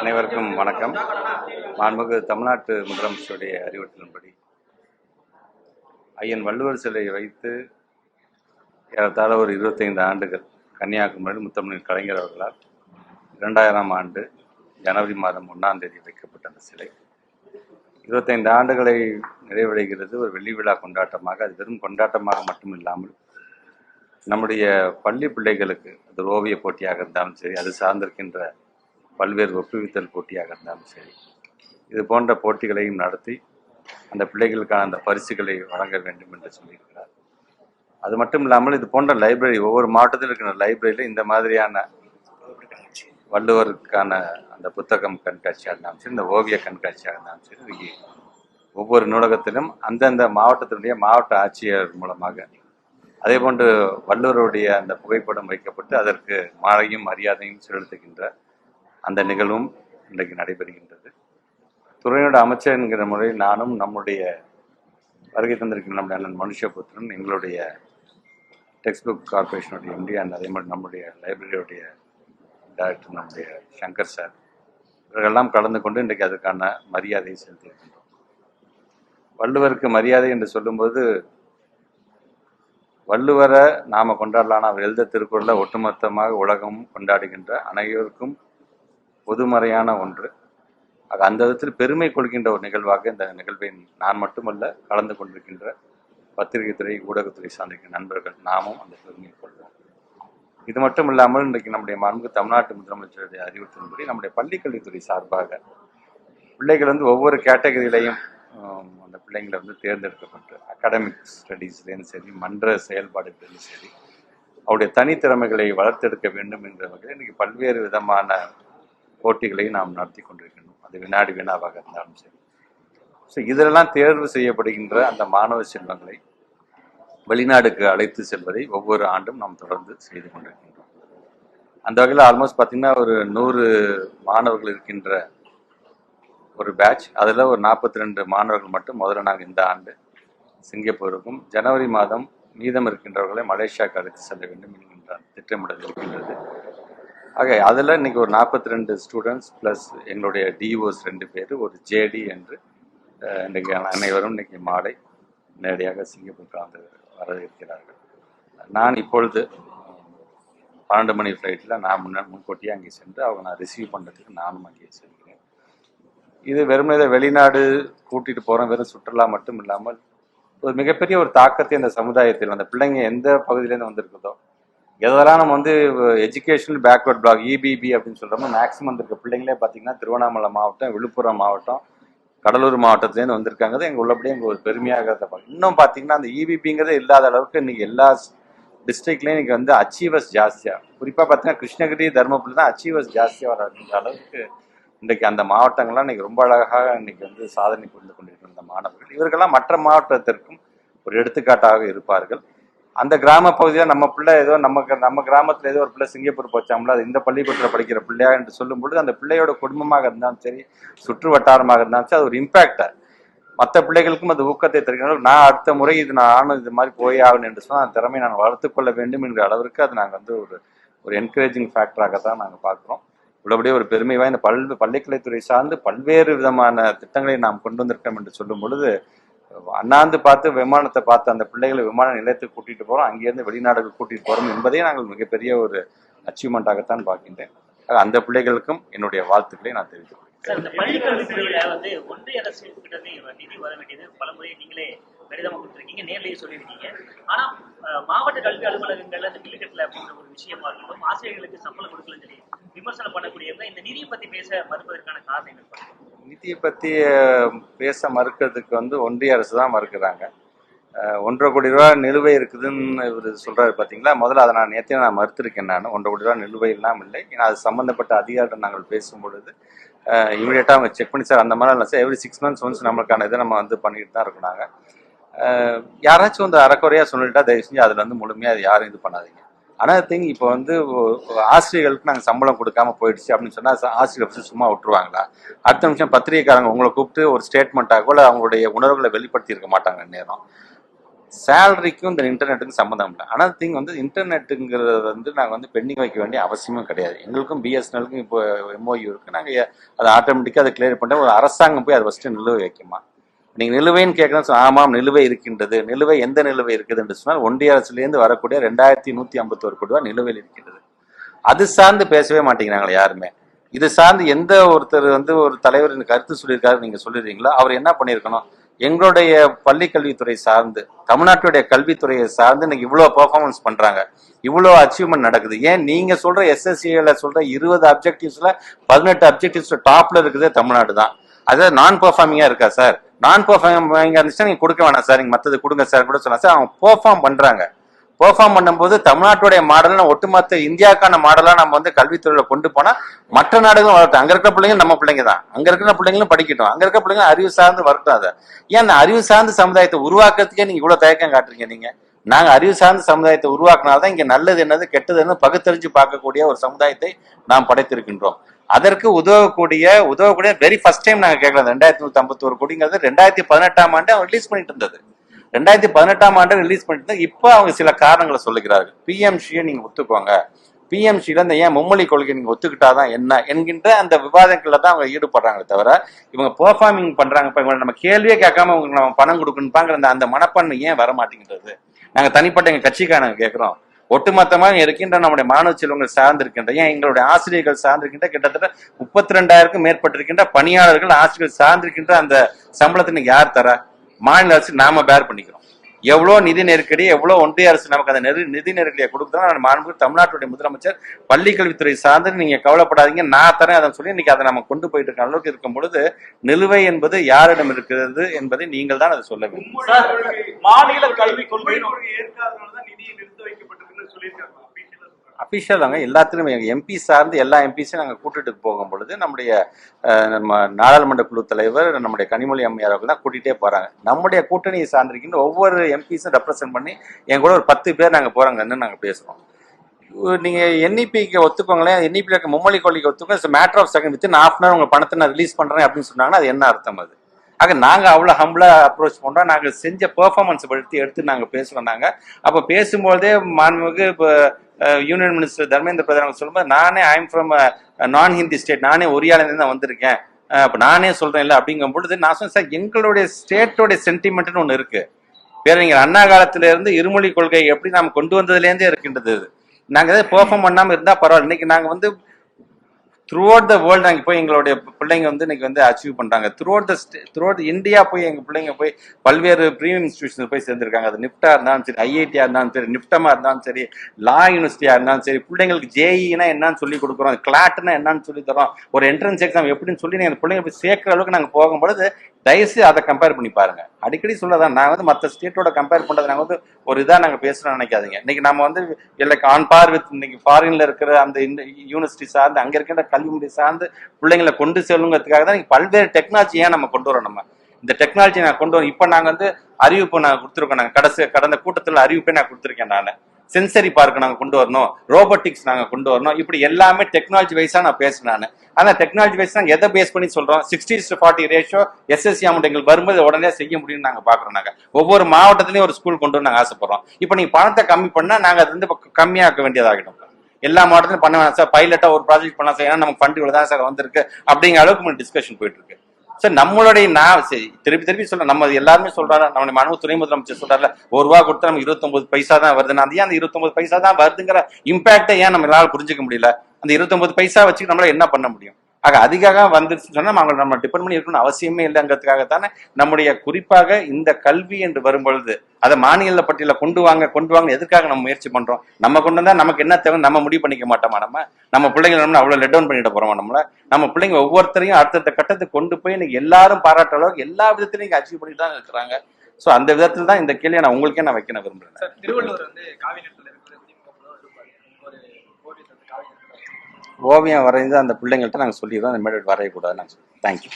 அனைவருக்கும் வணக்கம். மாண்புமிகு தமிழ்நாட்டு முதலமைச்சருடைய அறிவுறுத்தலின்படி ஐயன் வள்ளுவர் சிலையை வைத்து ஏறத்தாழ ஒரு இருபத்தைந்து ஆண்டுகள் கன்னியாகுமரி முத்தமிழ் கலைஞர் அவர்களால் இரண்டாயிரம் ஆண்டு ஜனவரி மாதம் ஒன்றாம் தேதி வைக்கப்பட்ட அந்த சிலை. இருபத்தைந்து ஆண்டுகளை நிறைவடைகிறது. ஒரு வெள்ளி விழா கொண்டாட்டமாக அது வெறும் கொண்டாட்டமாக மட்டும் இல்லாமல் நம்முடைய பள்ளி பிள்ளைகளுக்கு அது ஓவிய போட்டியாக இருந்தாலும் சரி அது சார்ந்திருக்கின்ற பல்வேறு ஒப்புவித்தல் போட்டியாக இருந்தாலும் சரி. இது போன்ற போட்டிகளையும் நடத்தி அந்த பிள்ளைகளுக்கான அந்த பரிசுகளை வழங்க வேண்டும் என்று சொல்லியிருக்கிறார். அது மட்டும் இல்லாமல் இது போன்ற லைப்ரரி ஒவ்வொரு மாவட்டத்தில் இருக்கிற லைப்ரரியில் இந்த மாதிரியான வள்ளுவருக்கான அந்த புத்தகம் கண்காட்சியாக இருந்தாலும் சரி இந்த ஓவிய கண்காட்சியாக இருந்தாலும் சரி ஒவ்வொரு நூலகத்திலும் அந்தந்த மாவட்டத்தினுடைய மாவட்ட ஆட்சியர் மூலமாக. அதே போன்று வள்ளுவருடைய அந்த புகைப்படம் வைக்கப்பட்டு அதற்கு மாலையும் மரியாதையும் செலுத்துகின்ற அந்த நிகழ்வும் இன்றைக்கு நடைபெறுகின்றது. துறையோட அமைச்சர் என்கிற முறையில் நானும் நம்முடைய வருகை தந்திருக்கிற நம்முடைய அண்ணன் மனுஷபுத்திரன் எங்களுடைய டெக்ஸ்ட் புக் கார்பரேஷனுடைய எம்டி அண்ட் அதே மாதிரி நம்முடைய லைப்ரரியுடைய டைரக்டர் நம்முடைய சங்கர் சார் இவர்களெல்லாம் கலந்து கொண்டு இன்றைக்கு அதுக்கான மரியாதையை செலுத்தியிருக்கின்றோம். வள்ளுவருக்கு மரியாதை என்று சொல்லும்போது வள்ளுவரை நாம் கொண்டாடலாம் அவர் எழுத திருக்குறளை ஒட்டுமொத்தமாக உலகம் கொண்டாடுகின்ற அனைவருக்கும் பொதுமறையான ஒன்று. ஆக அந்த விதத்தில் பெருமை கொள்கின்ற ஒரு நிகழ்வாக இந்த நிகழ்வை நான் மட்டுமல்ல கலந்து கொண்டிருக்கின்ற பத்திரிகை துறை ஊடகத்துறை சார்ந்திருக்கிற நண்பர்கள் நாமும் அந்த பெருமையை கொள்வோம். இது மட்டும் இல்லாமல் இன்றைக்கு நம்முடைய மாண்பு தமிழ்நாட்டு முதலமைச்சருடைய அறிவுறுத்தின்படி நம்முடைய பள்ளிக்கல்வித்துறை சார்பாக பிள்ளைகள் வந்து ஒவ்வொரு கேட்டகரியிலையும் அந்த பிள்ளைங்களை வந்து தேர்ந்தெடுக்கப்பட்டு அகாடமிக் ஸ்டடீஸ்லேயும் சரி மன்ற செயல்பாடுகளிலும் சரி அவருடைய தனித்திறமைகளை வளர்த்தெடுக்க வேண்டும் என்ற வகையில் இன்றைக்கி பல்வேறு விதமான போட்டிகளை நாம் நடத்தி கொண்டிருக்கின்றோம். அது வினாடி வினாவாக இருந்தாலும் சரி. ஸோ இதிலெல்லாம் தேர்வு செய்யப்படுகின்ற அந்த மாணவ செல்வங்களை வெளிநாடுக்கு அழைத்து செல்வதை ஒவ்வொரு ஆண்டும் நாம் தொடர்ந்து செய்து கொண்டிருக்கின்றோம். அந்த வகையில் ஆல்மோஸ்ட் பார்த்தீங்கன்னா ஒரு நூறு மாணவர்கள் இருக்கின்ற ஒரு பேட்ச் அதில் ஒரு நாற்பத்தி ரெண்டு மாணவர்கள் மட்டும் முதல்ல நாங்கள் இந்த ஆண்டு சிங்கப்பூருக்கும் ஜனவரி மாதம் மீதம் இருக்கின்றவர்களை மலேசியாவுக்கு அழைத்து செல்ல வேண்டும் என்கின்ற திட்டமிடல் இருக்கின்றது. ஆக அதில் இன்னைக்கு ஒரு நாற்பத்தி ரெண்டு ஸ்டூடெண்ட்ஸ் ப்ளஸ் எங்களுடைய டிஓஸ் ரெண்டு பேர் ஒரு ஜேடி என்று இன்றைக்கு அனைவரும் இன்னைக்கு மாலை நேரடியாக சிங்கப்பூருக்கு வந்து வர இருக்கிறார்கள் நான் இப்பொழுது பன்னெண்டு மணி ஃப்ளைட்டில் நான் முன்ன முன்கூட்டியே அங்கே சென்று அவங்க நான் ரிசீவ் பண்ணுறதுக்கு நானும் அங்கே செல்கிறேன். இது வெறுமனே வெளிநாடு கூட்டிகிட்டு போகிறோம் வெறும் சுற்றுலா மட்டும் இல்லாமல் ஒரு மிகப்பெரிய ஒரு தாக்கத்தை அந்த சமுதாயத்தில் அந்த பிள்ளைங்க எந்த பகுதியிலேருந்து வந்திருக்குதோ எதெல்லாம் நம்ம வந்து எஜுகேஷனல் பேக்வர்ட் பிளாக் இபிபி அப்படின்னு சொல்கிறோமோ மேக்ஸிமம் வந்திருக்க பிள்ளைங்களே பார்த்தீங்கன்னா திருவண்ணாமலை மாவட்டம் விழுப்புரம் மாவட்டம் கடலூர் மாவட்டத்துலேருந்து வந்திருக்காங்க. எங்கள் உள்ளபடியே எங்கள் ஒரு பெருமையாகிறத பார்க்க இன்னும் பார்த்தீங்கன்னா அந்த இபிபிங்கிறதே இல்லாத அளவுக்கு இன்றைக்கி எல்லா டிஸ்ட்ரிக்ட்லேயும் இன்றைக்கி வந்து அச்சீவர்ஸ் ஜாஸ்தியாக குறிப்பாக பார்த்தீங்கன்னா கிருஷ்ணகிரி தருமபுரி தான் அச்சீவர்ஸ் ஜாஸ்தியாக வர அளவுக்கு இன்றைக்கு அந்த மாவட்டங்கள்லாம் இன்றைக்கி ரொம்ப அழகாக இன்றைக்கி வந்து சாதனை புரிந்து கொண்டிருக்கிற இந்த மாணவர்கள். இவர்கள்லாம் மற்ற மாவட்டத்திற்கும் ஒரு எடுத்துக்காட்டாக இருப்பார்கள். அந்த கிராம பகுதியில் நம்ம பிள்ளை ஏதோ நம்ம நம்ம கிராமத்தில் ஏதோ ஒரு பிள்ளை சிங்கப்பூர் போச்சாம்ல அது இந்த பள்ளிக்கூடத்தில் படிக்கிற பிள்ளையா என்று சொல்லும் பொழுது அந்த பிள்ளையோட குடும்பமாக இருந்தாலும் சரி சுற்று வட்டாரமாக இருந்தாலும் சரி அது ஒரு இம்பாக்டை மற்ற பிள்ளைகளுக்கும் அது ஊக்கத்தை தருகிறோம் நான் அடுத்த முறை இது நானும் இது மாதிரி போய் ஆகணும் என்று சொன்னால் அந்த திறமையை நான் வளர்த்துக்கொள்ள வேண்டும் என்கிற அளவிற்கு அது நாங்கள் வந்து ஒரு ஒரு என்கரேஜிங் ஃபேக்டராக தான் நாங்கள் பார்க்குறோம். உள்ளபடியே ஒரு பெருமை வாய்ந்த பல் பள்ளிக்கலைத்துறை சார்ந்து பல்வேறு விதமான திட்டங்களை நாம் கொண்டு வந்திருக்கோம் என்று சொல்லும் பொழுது அண்ணாந்து பார்த்து விமானத்தை பார்த்து அந்த பிள்ளைகளை விமான நிலையத்துக்கு கூட்டிட்டு போறோம். அங்கேருந்து வெளிநாடுக்கு கூட்டிட்டு போறோம் என்பதே நாங்கள் மிகப்பெரிய ஒரு அச்சீவ்மெண்ட்டாகத்தான் பார்க்கின்றேன். அந்த பிள்ளைகளுக்கும் என்னுடைய வாழ்த்துக்களை நான் தெரிவித்துக் கொள்கிறேன். சார் வந்து ஒன்றிய அரசு நிதி வர வேண்டியது பல முறை நீங்களே கடிதமா கொடுத்துருக்கீங்க நேர்லயே சொல்லியிருக்கீங்க. ஆனா மாவட்ட கல்வி அலுவலகங்கள்ல இந்த பில்லு அப்படின்ற ஒரு விஷயமா இருக்கட்டும் ஆசிரியர்களுக்கு சம்பளம் கொடுக்கலன்னு சொல்லி விமர்சனம் பண்ணக்கூடியவங்க இந்த நிதியை பத்தி பேச மறுப்பதற்கான காரணம் என்ன நிதியை பற்றி பேச மறுக்கிறதுக்கு வந்து ஒன்றிய அரசு தான் மறுக்கிறாங்க. ஒன்றரை கோடி ரூபா நிலுவை இருக்குதுன்னு இவர் சொல்கிறாரு பார்த்தீங்களா முதல்ல அதை நான் நேற்றே நான் மறுத்திருக்கேன் நான். ஒன்றரை கோடி ரூபா நிலுவை இல்லாமல் இல்லை. ஏன்னா அது சம்மந்தப்பட்ட அதிகாரிகள் நாங்கள் பேசும் பொழுது இமீடியட்டாக அவங்க செக் பண்ணி சார் அந்த மாதிரி இல்லை sir every six months once நம்மளுக்கான இதை நம்ம வந்து பண்ணிட்டு தான் இருக்கோம் நாங்கள் யாராச்சும் வந்து அறக்குறையாக சொல்லிட்டா தயவு செஞ்சு அதில் வந்து முழுமையாக யாரும் இது பண்ணாதீங்க. ஆனால் திங் இப்போ வந்து ஆசிரியர்களுக்கு நாங்கள் சம்பளம் கொடுக்காம போயிடுச்சு அப்படின்னு சொன்னால் ஆசிரியர் ஃபஸ்ட்டு சும்மா விட்டுருவாங்களா? அடுத்த நிமிஷம் பத்திரிகைக்காரங்க உங்களை கூப்பிட்டு ஒரு ஸ்டேட்மெண்ட்டாக கூட அவங்களுடைய உணர்வுகளை வெளிப்படுத்தி இருக்க மாட்டாங்க நேரம் சேலரிக்கும் இந்த இன்டர்நெட்டுக்கும் சம்மந்தம் இல்லை. ஆனால் திங் வந்து இன்டர்நெட்டுங்கிறது வந்து நாங்கள் வந்து பெண்டிங் வைக்க வேண்டிய அவசியமும் கிடையாது. எங்களுக்கும் பிஎஸ்என்எலுக்கும் இப்போ எம்ஓயு இருக்குது நாங்கள் அதை ஆட்டோமேட்டிக்காக அதை கிளியர் பண்ணிட்டு ஒரு அரசாங்கம் போய் அதை ஃபஸ்ட்டு நிலுவை வைக்குமா? நீங்கள் நிலுவைன்னு கேட்குறேன் ஆமாம் நிலுவை இருக்கின்றது. நிலுவை எந்த நிலுவை இருக்குது என்று சொன்னால் ஒன்றிய அரசுலேருந்து வரக்கூடிய ரெண்டாயிரத்தி நூற்றி ஐம்பத்தோரு கோடி ரூபா நிலுவையில் இருக்கின்றது. அது சார்ந்து பேசவே மாட்டேங்கிறாங்களே யாருமே. இது சார்ந்து எந்த ஒருத்தர் வந்து ஒரு தலைவர் கருத்து சொல்லியிருக்காரு நீங்க சொல்லிடுறீங்களோ அவர் என்ன பண்ணியிருக்கணும்? எங்களுடைய பள்ளி கல்வித்துறை சார்ந்து தமிழ்நாட்டுடைய கல்வித்துறையை சார்ந்து இன்னைக்கு இவ்வளோ பெர்ஃபார்மன்ஸ் பண்றாங்க. இவ்வளோ அச்சீவ்மெண்ட் நடக்குது. ஏன் நீங்க சொல்ற எஸ்எஸ்சியில சொல்ற இருபது அப்ஜெக்டிவ்ஸ்ல பதினெட்டு அப்ஜெக்டிவ்ஸ்ல டாப்ல இருக்குதே தமிழ்நாடு தான். அது நான் பெர்ஃபார்மிங்கா இருக்கா சார் நான் பெர்ஃபார்மிங்கா இருந்துச்சுன்னா நீங்கள் கொடுக்க வேணாம் சார் நீங்கள் மற்றது கொடுங்க சார் கூட சொல்லலாம் சார் அவங்க பெர்ஃபார்ம் பண்ணுறாங்க பெர்ஃபார்ம் பண்ணும்போது தமிழ்நாட்டுடைய மாடல் ஒட்டுமொத்த இந்தியாவுக்கான மாடலாக நம்ம வந்து கல்வித்துறையில் கொண்டு போனால் மற்ற நாடுகளும் வளர்த்து அங்கே இருக்கிற பிள்ளைங்க நம்ம பிள்ளைங்க தான். அங்கே இருக்கிற பிள்ளைங்களும் படிக்கட்டும். அங்கே இருக்கிற பிள்ளைங்க அறிவு சார்ந்து வரட்டும் அதை. ஏன் அந்த அறிவு சார்ந்த சமுதாயத்தை உருவாக்குறதுக்கே நீங்கள் இவ்வளோ தயக்கம் காட்டுறீங்க நீங்கள் நாங்கள் அறிவு சார்ந்த சமுதாயத்தை உருவாக்குனால்தான் இங்கே நல்லது என்னது கெட்டது என்னது பகுத்தறிஞ்சு பார்க்கக்கூடிய ஒரு சமுதாயத்தை நாம் படைத்திருக்கின்றோம். அதற்கு உதவக்கூடிய உதவக்கூடிய வெரி ஃபர்ஸ்ட் டைம் நாங்கள் கேட்கலாம் ரெண்டாயிரத்தி நூற்றி ஐம்பத்தோரு கோடிங்கிறது ரெண்டாயிரத்தி பதினெட்டாம் ஆண்டு அவங்க ரிலீஸ் பண்ணிட்டு இருந்தது. ரெண்டாயிரத்தி பதினெட்டாம் ஆண்டு ரிலீஸ் பண்ணிட்டு இருந்தா இப்போ அவங்க சில காரணங்களை சொல்லுகிறார்கள். பிஎம்சியை நீங்கள் ஒத்துக்கோங்க. பிஎம்சியில இந்த ஏன் மும்மொழி கொள்கை நீங்க ஒத்துக்கிட்டாதான் என்ன என்கின்ற அந்த விவாதங்களில் தான் அவங்க ஈடுபடுறாங்களே தவிர இவங்க பெர்ஃபார்மிங் பண்ணுறாங்க இப்போ இவங்களை நம்ம கேள்வியே கேட்காம அவங்களுக்கு நம்ம பணம் கொடுக்கணும்பாங்கிற அந்த அந்த மனப்பான்மை ஏன் வர மாட்டேங்கிறது நாங்கள் தனிப்பட்ட எங்க கட்சிக்காரங்க கேட்குறோம். ஒட்டுமொத்தமாக இருக்கின்ற நம்முடைய மாணவ செல்வங்கள் சார்ந்திருக்கின்ற ஏன் எங்களுடைய ஆசிரியர்கள் சார்ந்திருக்கின்ற கிட்டத்தட்ட முப்பத்தி ரெண்டாயிரக்கும் மேற்பட்டிருக்கின்ற பணியாளர்கள் ஆசிரியர்கள் சார்ந்திருக்கின்ற அந்த சம்பளத்தை இன்னைக்கு யார் தர? மாநில அரசு நாம பேர் பண்ணிக்கிறோம். எவ்வளோ நிதி நெருக்கடி எவ்வளோ ஒன்றிய அரசு நமக்கு அந்த நெரு நிதி நெருக்கடியை கொடுத்தாலும் மாண்பு தமிழ்நாட்டுடைய முதலமைச்சர் பள்ளி கல்வித்துறை சார்ந்து நீங்கள் கவலைப்படாதீங்க நான் தரேன் அதை சொல்லி இன்னைக்கு அதை நம்ம கொண்டு போயிட்டு இருக்க அளவுக்கு இருக்கும் பொழுது நிலுவை என்பது யாரிடம் இருக்கிறது என்பதை நீங்கள் தான் அதை சொல்ல வேண்டும். மாநில கல்விக் கொள்கை அஃபிஷியல் அபிஷியல் தாங்க. எல்லாத்துலையும் எங்கள் எம்பி சார்ந்து எல்லா எம்பிஸையும் நாங்கள் கூட்டிட்டு போகும் பொழுது நம்முடைய நம்ம நாடாளுமன்ற குழு தலைவர் நம்முடைய கனிமொழி அம்மையார் அவர்கள் தான் கூட்டிகிட்டே போகிறாங்க நம்முடைய கூட்டணியை சார்ந்திருக்கின்ற ஒவ்வொரு எம்பிஸும் ரெப்ரசென்ட் பண்ணி என் கூட ஒரு பத்து பேர் நாங்கள் போகிறாங்கன்னு நாங்கள் பேசுகிறோம் நீங்கள் என்இபிக்கு ஒத்துக்கோங்களேன். என்இபியில் இருக்க மும்மொழி கொள்கைக்கு ஒத்துக்கோ matter of second within half an உங்கள் பணத்தை நான் ரிலீஸ் பண்ணுறேன் அப்படின்னு சொன்னாங்கன்னா அது என்ன அர்த்தம் அது? ஆக நாங்கள் அவ்வளோ ஹம்பிளாக அப்ரோச் பண்ணுறோம் நாங்கள் செஞ்ச பெர்ஃபார்மன்ஸ் படுத்தி எடுத்து நாங்கள் பேசுகிறோம் நாங்கள் அப்போ பேசும்போதே மாண்புமிகு இப்போ யூனியன் மினிஸ்டர் தர்மேந்திர பிரதான் சொல்லும்போது நானே ஐம் ஃப்ரம் நான் ஹிந்தி ஸ்டேட் நானே ஒரியாலேருந்து தான் வந்திருக்கேன். அப்போ நானே சொல்கிறேன் இல்லை அப்படிங்கும் பொழுது நான் சொன்னேன் சார் எங்களுடைய ஸ்டேட்டோடைய சென்டிமெண்ட்னு ஒன்று இருக்குது பேரறிஞர் அண்ணா காலத்திலேருந்து இருமொழி கொள்கை எப்படி நாம் கொண்டு வந்ததுலேருந்தே இருக்கின்றது நாங்கள் எதாவது பெர்ஃபார்ம் பண்ணாமல் இருந்தால் பரவாயில்ல. இன்னைக்கு நாங்கள் வந்து த்ரூ அவுட் த வேர்ல்டு நாங்கள் போய் எங்களுடைய பிள்ளைங்க வந்து இன்னைக்கு வந்து அச்சீவ் பண்ணுறாங்க throughout the throughout India போய் எங்கள் பிள்ளைங்க போய் பல்வேறு ப்ரீமியம் இன்ஸ்டியூஷன் போய் சேர்ந்துருக்காங்க. அது நிப்டா இருந்தாலும் சரி ஐஐடியா இருந்தாலும் சரி நிப்டமா இருந்தாலும் சரி லா யூனிவர்சிட்டியா இருந்தாலும் சரி பிள்ளைங்களுக்கு ஜேஇனா என்னன்னு சொல்லி கொடுக்குறோம். கிளாட்னா என்னன்னு சொல்லி தரோம் ஒரு என்ட்ரன்ஸ் எக்ஸாம் எப்படின்னு சொல்லி நீங்கள் பிள்ளைங்க போய் சேர்க்குற அளவுக்கு நாங்கள் போகும்பொழுது தயவுசெய்து அதை கம்பேர் பண்ணி பாருங்க. அடிக்கடி சொல்லதான் நான் வந்து மற்ற ஸ்டேட்டோட கம்பேர் பண்றது நாங்கள் வந்து ஒரு இதாக நாங்கள் பேசணும்னு நினைக்காதீங்க. இன்னைக்கு நம்ம வந்து இல்லை ஆன் பார் வித் இன்னைக்கு ஃபாரின்ல இருக்கிற அந்த யூனிவர்சிட்டி சார்ந்து அங்கே இருக்கின்ற கல்வி முறை சார்ந்து பிள்ளைங்களை கொண்டு செல்லுங்கிறதுக்காக தான் இன்றைக்கி பல்வேறு டெக்னாலஜி ஏன் நம்ம கொண்டு வரோம் நம்ம. இந்த டெக்னாலஜி நான் கொண்டு வரோம். இப்போ நாங்கள் வந்து அறிவிப்பு நான் கொடுத்துருக்கோம். நாங்கள் கடைசி கடந்த கூட்டத்தில் அறிவிப்பை நான் கொடுத்துருக்கேன் நான். சென்சரி பார்க் நாங்கள் கொண்டு வரணும். ரோபோட்டிக்ஸ் நாங்கள் கொண்டு வரணும். இப்படி எல்லாமே டெக்னாலஜி வைஸாக நான் பேசுனேன் நான். ஆனால் டெக்னாலஜி வைஸ் நாங்கள் எதை பேஸ் பண்ணி சொல்கிறோம் sixty to forty ratio SSC amount எங்களுக்கு வரும்போது உடனே செய்ய முடியும்னு நாங்கள் பார்க்குறோம் நாங்கள் ஒவ்வொரு மாவட்டத்துலேயும் ஒரு ஸ்கூல் கொண்டு நாங்கள் ஆசைப்படுறோம். இப்போ நீங்கள் பணத்தை கம்மி பண்ணால் நாங்கள் அது வந்து கம்மியாக்க வேண்டியதாகிடும். எல்லா மாவட்டத்திலும் பண்ண வேணாம் சார் பைலட்டாக ஒரு ப்ராஜெக்ட் பண்ணலாம். சார் ஏன்னா நம்ம ஃபண்டு தான் சார் வந்திருக்கு. அப்படிங்கிற அளவுக்கு டிஸ்கஷன் போயிட்டு இருக்கு. சார் நம்மளுடைய நான் சரி திருப்பி திருப்பி சொல்ல நம்ம எல்லாருமே சொல்றாரு நம்மளுடைய மனு துணை முதலமைச்சர் சொல்றாருல ஒரு ரூபா கொடுத்தா நமக்கு இருபத்தொன்பது பைசா தான் வருது அது ஏன் அந்த இருபத்தொன்பது பைசா தான் வருதுங்கிற இம்பாக்டை ஏன் நம்மளால புரிஞ்சுக்க முடியல? அந்த இருபத்தொன்பது பைசா வச்சு நம்மளால என்ன பண்ண முடியும்? ஆக அதிகாக வந்துருச்சுன்னு சொன்னா அவங்களை நம்ம டிபெண்ட் பண்ணி இருக்கணும்னு அவசியமே இல்லைங்கிறதுக்காகத்தானே நம்முடைய குறிப்பாக இந்த கல்வி என்று வரும்பொழுது அதை மாநில பட்டியல கொண்டு வாங்க கொண்டு வாங்க எதுக்காக நம்ம முயற்சி பண்றோம்? நம்ம கொண்டு வந்தா நமக்கு என்ன தேவை? நம்ம முடிவு பண்ணிக்க மாட்டோமா நம்ம? நம்ம பிள்ளைங்க நம்ம அவ்வளவு லெட் டவுன் பண்ணிட போறோம் நம்மள? நம்ம பிள்ளைங்க ஒவ்வொருத்தரையும் அடுத்தடுத்த கட்டத்துக்கு கொண்டு போய் இன்னைக்கு எல்லாரும் பாராட்டுற அளவுக்கு எல்லா விதத்திலையும் இங்க அச்சீவ் பண்ணிட்டு தான் இருக்கிறாங்க. சோ அந்த விதத்துல தான் இந்த கேள்வியை நான் உங்களுக்கே நான் வைக்க நான் விரும்புறேன். திருவள்ளுவர் வந்து காவி ஓவியம் வரைந்து அந்த பிள்ளைங்கள்ட்ட நாங்கள் சொல்லிடுறோம். அந்த மாதிரி வரையக்கூடாதுன்னு நாங்கள் தேங்க்யூ